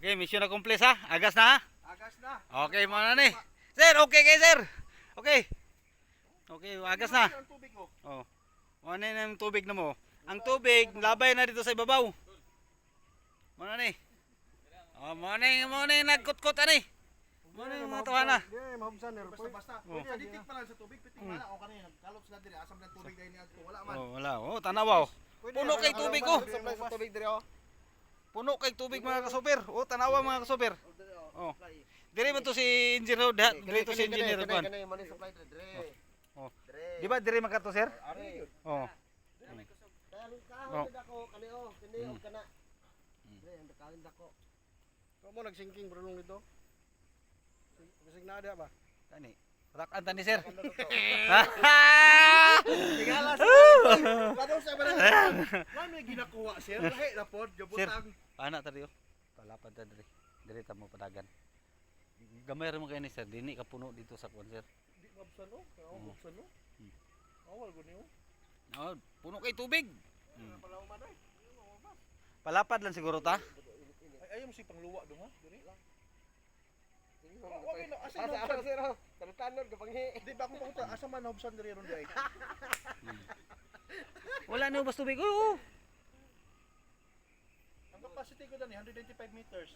Okay, mission accomplished ha. Agas na ha. Agas na. Okay, mo na ni. Sir, okay kay sir. Okay. Okay, agas na. Ko. Oh. Mo na yung tubig na mo. Ang tubig, labay na dito sa ibabaw. Mo na ni. Oh, mo na yung, mo na yung nagkutkot ani. Mo na yung mga tuwana. Di mahubsan ni Basta basta. Oh. Pwede pa lang sa tubig. Piting wala o kanina. Kalop sila dire. Asam lang tubig dahil niya. Wala man. Oh, wala. Oh, tanawaw. Puno kay tubig ko. Supply sa tubig dire oh. Puno kay tubig mga kasoper. Oh, tanawa mga kasoper. Oh. Dire man to si engineer da, dire to si engineer kon. kani money supply dire. Oh. Dire. Di ba dire makato sir? Ari. Oh. Oh. oh, oh dako. Kamo nagsinking brulong dito. Bisig na ada ba? Tani. Rakan tani sir. Tigala sa. Kado sa ba? May ginakuha sir. Lahi na pod. Jabutang. Pana ta diyo. Palapad ta dire. Dire ta mo padagan. Gamay ra mo kay ni sir, dini ka puno dito sa kon sir. Di mabsan. Kaya Mm. mabsan. Mm. Awal ko niyo. Oh, puno kay tubig. Palapad lang siguro ta. Ay ayaw mo si pangluwa dong ha. Diri. Okay Okay na. Asa na asa sir. Tanod kapanghi. Di ba akong panguta? Asa man nahubsan diri ron di ay. Wala na ubas tubig. Oo. Ang capacity ko dani 195 meters.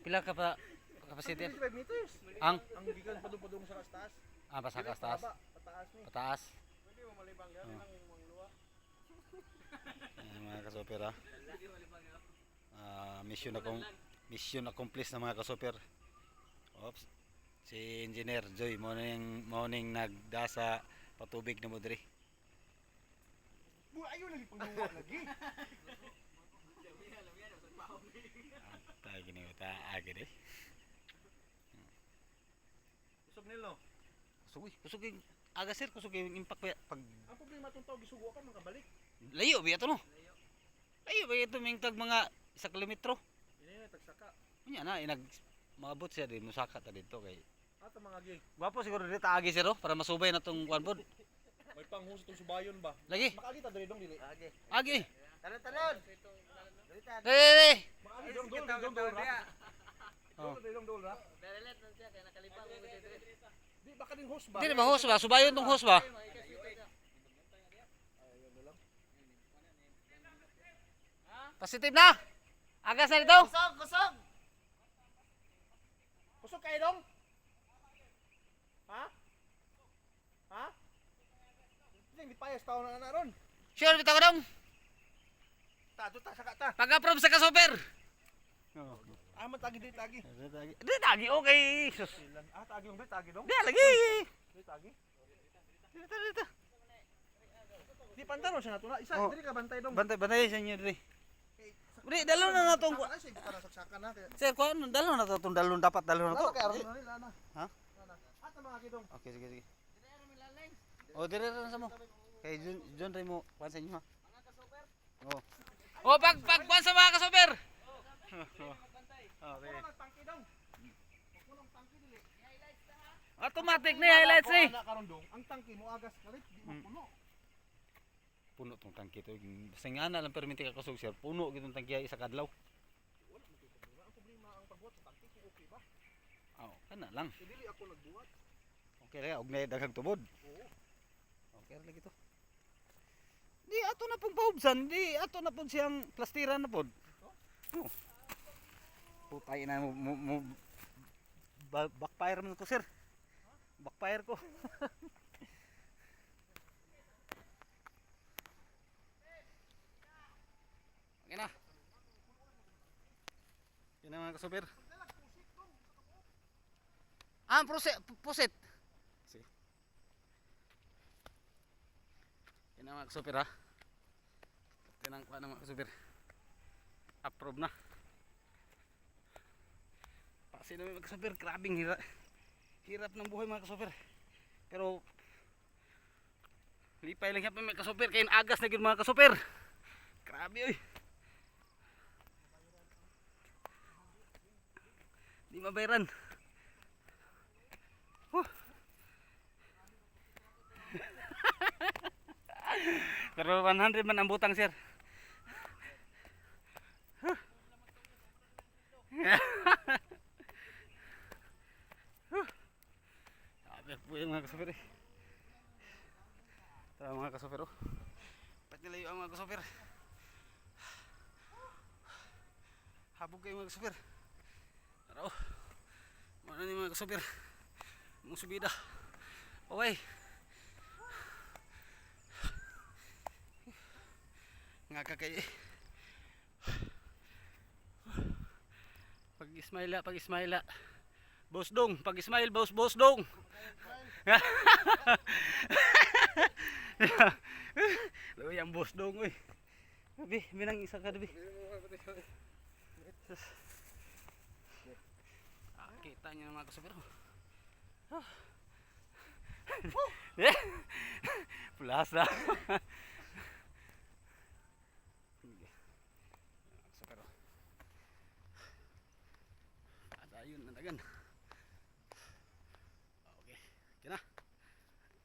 Pila ka pa kapasite? 195 meters. Ang Ang gikan padung padung sa taas. ah pasakas taas. Baba, Pataas ni. Pataas. Pwede mo malibang yan Oh. ang mangluwa. Ayan, mga kasoper ha. Ah, mission akong mission accomplished na mga kasoper. Oops. Si Engineer Joy mo ning morning nagdasa patubig na mo diri. Bu ayo lagi pangluwa lagi. Ta gini ta agi deh. Usog nilo. Kusugi, kusugi aga sir kusugi impact pa pag Ang problema tong tao gisugo ka makabalik. layo biya to no. Layo biya to ming tag mga isa kilometro. Ini na tagsaka. Unya na inag maabot siya din musaka ta dito kay. Ato mga gi. Gwapo siguro dito agi sir oh, para masubay na tong kwan. May panghus tong subayon ba? Lagi. Makakita diri dong dili. Agi. Agi. Tanod tanod. Dito. Dali dali. Makakita dong dong dong dong. Oh. Dong dong dong ra. Di baka din host ba? Di ba host ba? Subayon tong host ba? Positive na. Agas na dito. Kusog kusog. Kusog kayo dong? Ha? Ha? Hindi payas tao na na ron. Sure bitaw ka dong. Tato ta saka ta. Pag-approve sa ka-super. Aman tagi di tagi. Di tagi okay. Ah tagi yung tagi dong. Di lagi. Di tagi. Dito dito. Di pantaro siya na. Isa Oh. diri ka bantay dong. Bantay bantay sa inyo diri. Di dalo na. Kaya- Sir, ko ano dalo na to tong dalon dapat dalo na to. Ha? Na. Ato mga kidong. Okay, sige sige. O dire ra sa mo. Kay John John ray mo pansin niyo ha. Oh. Oh, pag pag kwan sa mga ka-super. Okay. Automatic na yung highlights eh. Dong. Ang tangki mo agas kalit di mo puno. Puno tong tangke to. Basta nga na lang perminti ka kusog sir. Puno gitong tangke isa kadlaw. Ang problema ang pagbuhat sa tangki kung okay ba? Oh, kana lang. Dili ako nagbuhat. Okay ra og nay daghang tubod. Oo. Okay ra lagi to. Di ato na pong paubsan, di ato na pong siyang plastiran na pod. Oh. Putay na mo, mo, mo ba, backfire mo ko sir. Backfire ko. na. Yan na mga kasuper. Ah, puset, puset. Sige. Yan na mga kasuper ha. Yan ang kuha ng mga kasuper. Approve na. Kasi na mga kasuper, grabing hirap. Hirap ng buhay mga kasuper. Pero lipay lang yapon mga kasuper kay agas na gyud mga kasuper. Grabe oy. Di mabayran. Huh. Pero 100 man ang butang, sir. Huh. Sabi po yung mga kasopir eh. Tara mga kasopir oh. Ba't nilayo ang mga kasopir? Habog kayo mga kasopir. Tara oh. Mana ni mga kasupir. Mong subida. Okay. Nga kakay eh. Pag ismaila, pag ismaila. Boss dong, pag ismail, boss, boss dong. Loy ang boss dong oy. Gabi, minang isa ka gabi. Kita niyo mga kasupir. Ah. Eh, Pulas na.